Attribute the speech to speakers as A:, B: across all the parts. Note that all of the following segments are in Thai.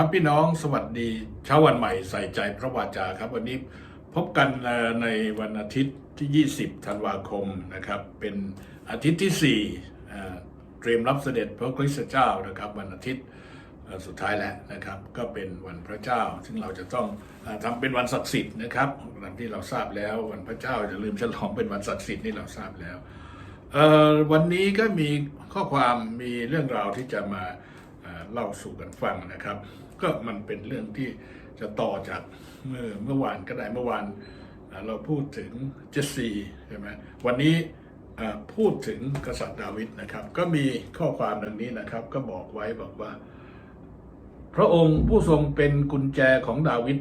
A: ครับพี่น้องสวัสดีเช้าวันใหม่ใส่ใจพระวาจาครับวันนี้พบกันในวันอาทิตย์ที่ 20 ธันวาคมนะครับ เป็นอาทิตย์ที่4เอ่เตรียมรับเสด็จพระคริสต์เจ้านะครับ วันอาทิตย์สุดท้ายแล้วนะครับ ก็เป็นวันพระเจ้า ซึ่งเราจะต้องอ่อทำเป็นวันศักดิ์สิทธิ์นะครับตามที่เราทราบแล้ววันพระเจ้าจะลืมฉลองเป็นวันศักดิ์สิทธิ์นี่เราทราบแล้ววันนี้ก็มีข้อความมีเรื่องราวที่จะมา เล่าสู่กันฟังนะครับ ก็มันเป็นเรื่องที่จะต่อจากเมื่อเมื่อวานก็ได้เมื่อวานเราพูดถึงเจสซีใช่ไหมวันนี้พูดถึงกษัตริย์ดาวิดนะครับ ก็มีข้อความดังนี้นะครับ ก็บอกไว้บอกว่า พระองค์ผู้ทรงเป็นกุญแจของดาวิด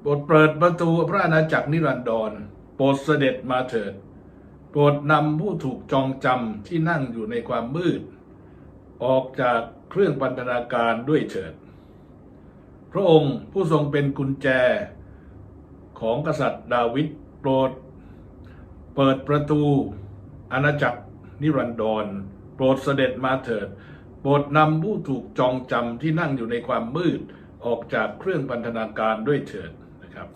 A: โปรดเปิดประตูพระอาณาจักรนิรันดรโปรดเสด็จมาเถิด โปรดนำผู้ถูกจองจำที่นั่งอยู่ในความมืด ออกจากเครื่องบรรณาการด้วยเถิด พระองค์ผู้ทรงเป็นกุญแจของกษัตริย์ดาวิดโปรด เปิดประตูอาณาจักรนิรันดร โปรดเสด็จมาเถิด โปรดนำผู้ถูกจองจำที่นั่งอยู่ในความมืดออกจากเครื่องบรรณาการด้วยเถิดนะครับ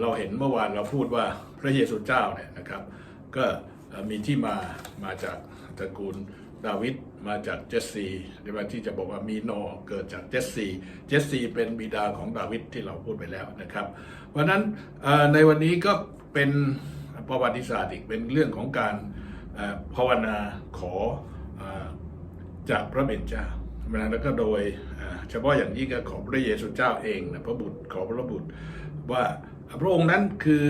A: เราเห็นเมื่อวานเราพูดว่าพระเยซูเจ้าเนี่ยนะครับ ก็มีที่มามาจากตระกูล ดาวิดมาจากเจสซีใช่ไหมที่จะบอกว่ามีโนเกิดจากเจสซี เจสซีเป็นบิดาของดาวิดที่เราพูดไปแล้วนะครับ เพราะนั้นในวันนี้ก็เป็นประวัติศาสตร์อีกเป็นเรื่องของการภาวนาขอจากพระเบญเจ้าแล้วก็โดยเฉพาะอย่างยิ่งก็ของพระเยซูเจ้าเองนะพระบุตรขอพระบุตร ว่าพระองค์นั้นคือ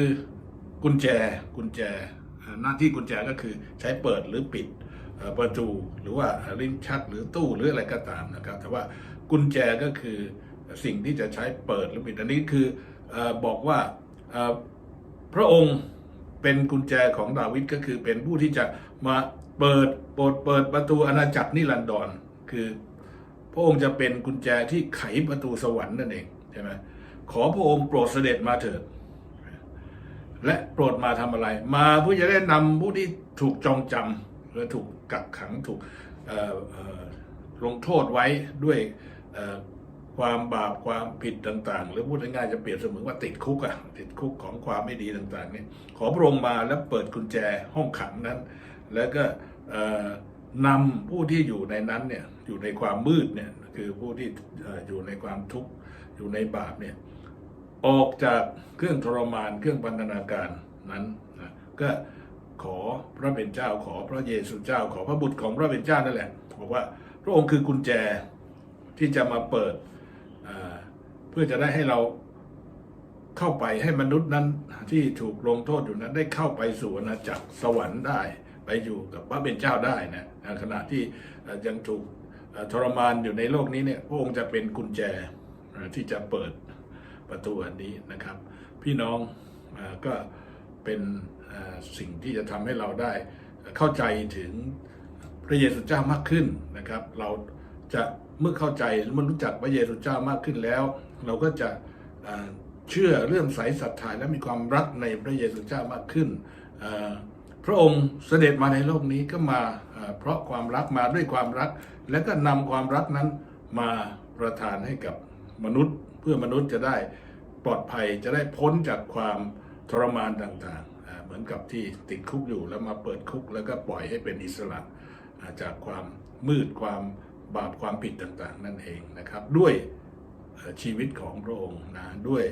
A: กุญแจกุญแจหน้าที่กุญแจก็คือใช้เปิดหรือปิด ประตูหรือว่าลิ้นชักหรือตู้หรืออะไรก็ตามนะครับ แต่ว่ากุญแจก็คือสิ่งที่จะใช้เปิดหรือปิดอันนี้คืออบอกว่าพระองค์เป็นกุญแจของดาวิดก็คือเป็นผู้ที่จะมาเปิดเปิดเปิดประตูอาณาจักรนิรันดรคือ พระองค์จะเป็นกุญแจที่ไขประตูสวรรค์นั่นเองใช่ไหมขอพระองค์โปรดเสด็จมาเถิดและโปรดมาทำอะไร มาเพื่อจะได้นำผู้ที่ถูกจองจำ หรือถูกกักขังถูกลงโทษไว้ด้วยความบาปความผิดต่าง ๆ หรือพูดง่ายๆจะเปรียบเสมือนว่าติดคุกอะติดคุกของความไม่ดีต่างๆนี่ขอพระองค์มาแล้วเปิดกุญแจห้องขังนั้น แล้วก็นำผู้ที่อยู่ในนั้นเนี่ยอยู่ในความมืดเนี่ยคือผู้ที่อออยู่ในความทุกข์อยู่ในบาปเนี่ยออกจากเครื่องทรมานเครื่องบรรณาการนั้นนะก็ ขอพระเป็นเจ้าขอพระเยซูเจ้าขอพระบุตรของพระเป็นเจ้านั่นแหละบอกว่าพระองค์คือกุญแจที่จะมาเปิดเพื่อจะได้ให้เราเข้าไปให้มนุษย์นั้นที่ถูกลงโทษอยู่นั้นได้เข้าไปสู่อาณาจักรสวรรค์ได้ ไปอยู่กับพระเป็นเจ้าได้นะขณะที่ยังถูกทรมานอยู่ในโลกนี้เนี่ยพระองค์จะเป็นกุญแจที่จะเปิดประตูอันนี้นะครับ พี่น้องอก็ เป็นสิ่งที่จะทำให้เราได้เข้าใจถึงพระเยซูเจ้ามากขึ้นนะครับ เราจะเมื่อเข้าใจเมื่อรู้จักพระเยซูเจ้ามากขึ้นแล้ว เราก็จะเชื่อเรื่องใสศรัทธาและมีความรักในพระเยซูเจ้ามากขึ้น พระองค์เสด็จมาในโลกนี้ก็มาอ่าเพราะความรักมาด้วยความรัก และก็นำความรักนั้นมาประทานให้กับมนุษย์ เพื่อมนุษย์จะได้ปลอดภัยจะได้พ้นจากความ ทรมานต่างๆ เหมือนกับที่ติดคุกอยู่แล้วมาเปิดคุกแล้วก็ปล่อยให้เป็นอิสระจากความมืดความบาปความผิดต่างๆ นั่นเองนะครับ ด้วยชีวิตของพระองค์นะด้วย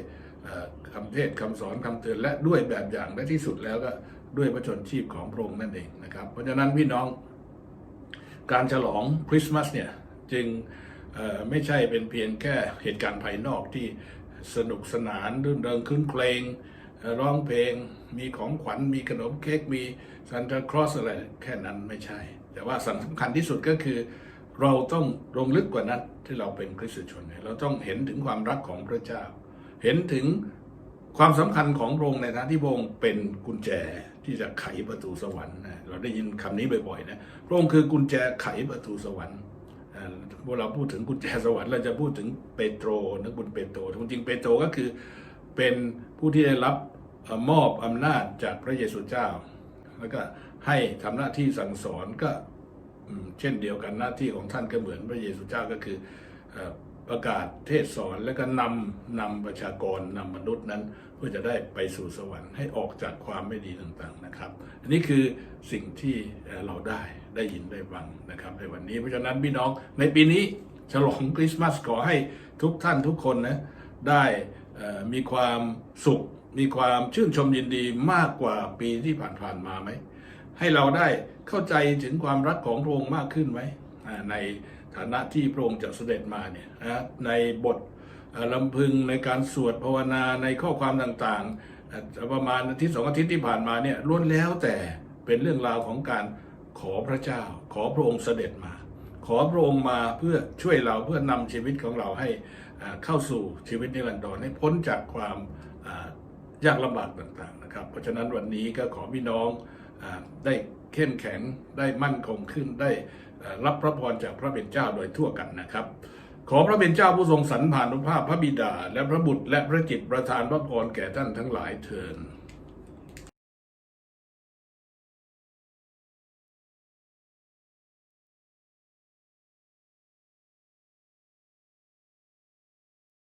A: คำเทศคำสอนคำเตือนและด้วยแบบอย่างและที่สุดแล้วก็ด้วยพระชนชีพของพระองค์นั่นเองนะครับเพราะฉะนั้นพี่น้องการฉลองคริสต์มาสเนี่ยจึงไม่ใช่เป็นเพียงแค่เหตุการณ์ภายนอกที่สนุกสนานรื่นเริงคืนเพลง ร้องเพลง มีของขวัญ มีขนมเค้ก มีซันตาคลอสอะไรแค่นั้นไม่ใช่ แต่ว่าสำคัญที่สุดก็คือ เราต้องลงลึกกว่านั้นที่เราเป็นคริสตชนเนี่ยเราต้องเห็นถึงความรักของพระเจ้า เห็นถึงความสำคัญของพระองค์ในฐานะที่พระองค์เป็นกุญแจที่จะไขประตูสวรรค์นะเราได้ยินคำนี้บ่อยๆนะพระองค์คือกุญแจไขประตูสวรรค์อ่าพวกเราพูดถึงกุญแจสวรรค์เราจะพูดถึงเปโตรนักบุญเปโตรจริงๆเปโตรก็คือเป็นผู้ที่ได้รับ มอบอำนาจจากพระเยซูเจ้า แล้วก็ให้ทำหน้าที่สั่งสอนก็เช่นเดียวกันหน้าที่ของท่านก็เหมือนพระเยซูเจ้าก็คือประกาศเทศสอนและก็นำนำประชากรนำมนุษย์นั้น เพื่อจะได้ไปสู่สวรรค์ให้ออกจากความไม่ดีต่างๆนะครับ อันนี้คือสิ่งที่เราได้ได้ยินได้ฟังนะครับ ในวันนี้เพราะฉะนั้นพี่น้องในปีนี้ฉลองคริสต์มาสขอให้ทุกท่านทุกคนนะได้มีความสุข มีความชื่นชมยินดีมากกว่าปีที่ผ่านๆมาไหม ให้เราได้เข้าใจถึงความรักของพระองค์มากขึ้นไหมในฐานะที่พระองค์จะเสด็จมาเนี่ยนะในบทลำพึงในการสวดภาวนาในข้อความต่างๆ ประมาณอาทิตย์สองอาทิตย์ที่ผ่านมาเนี่ยล้วนแล้วแต่เป็นเรื่องราวของการขอพระเจ้า ขอพระองค์เสด็จมา ขอพระองค์มาเพื่อช่วยเราเพื่อนำชีวิตของเราให้เข้าสู่ชีวิตนิรันดรให้พ้นจากความ ยากลำบากต่างๆนะครับ เพราะฉะนั้นวันนี้ก็ขอพี่น้องอได้เข้มแข็งได้มั่นคงขึ้นได้รับพระพรจากพระเป็นเจ้าโดยทั่วกันนะครับ ขอพระเป็นเจ้าผู้ทรงสรรผ่านุภาพพระบิดา และพระบุตรและพระจิตประทานพระพรแก่ท่านทั้งหลายเทิน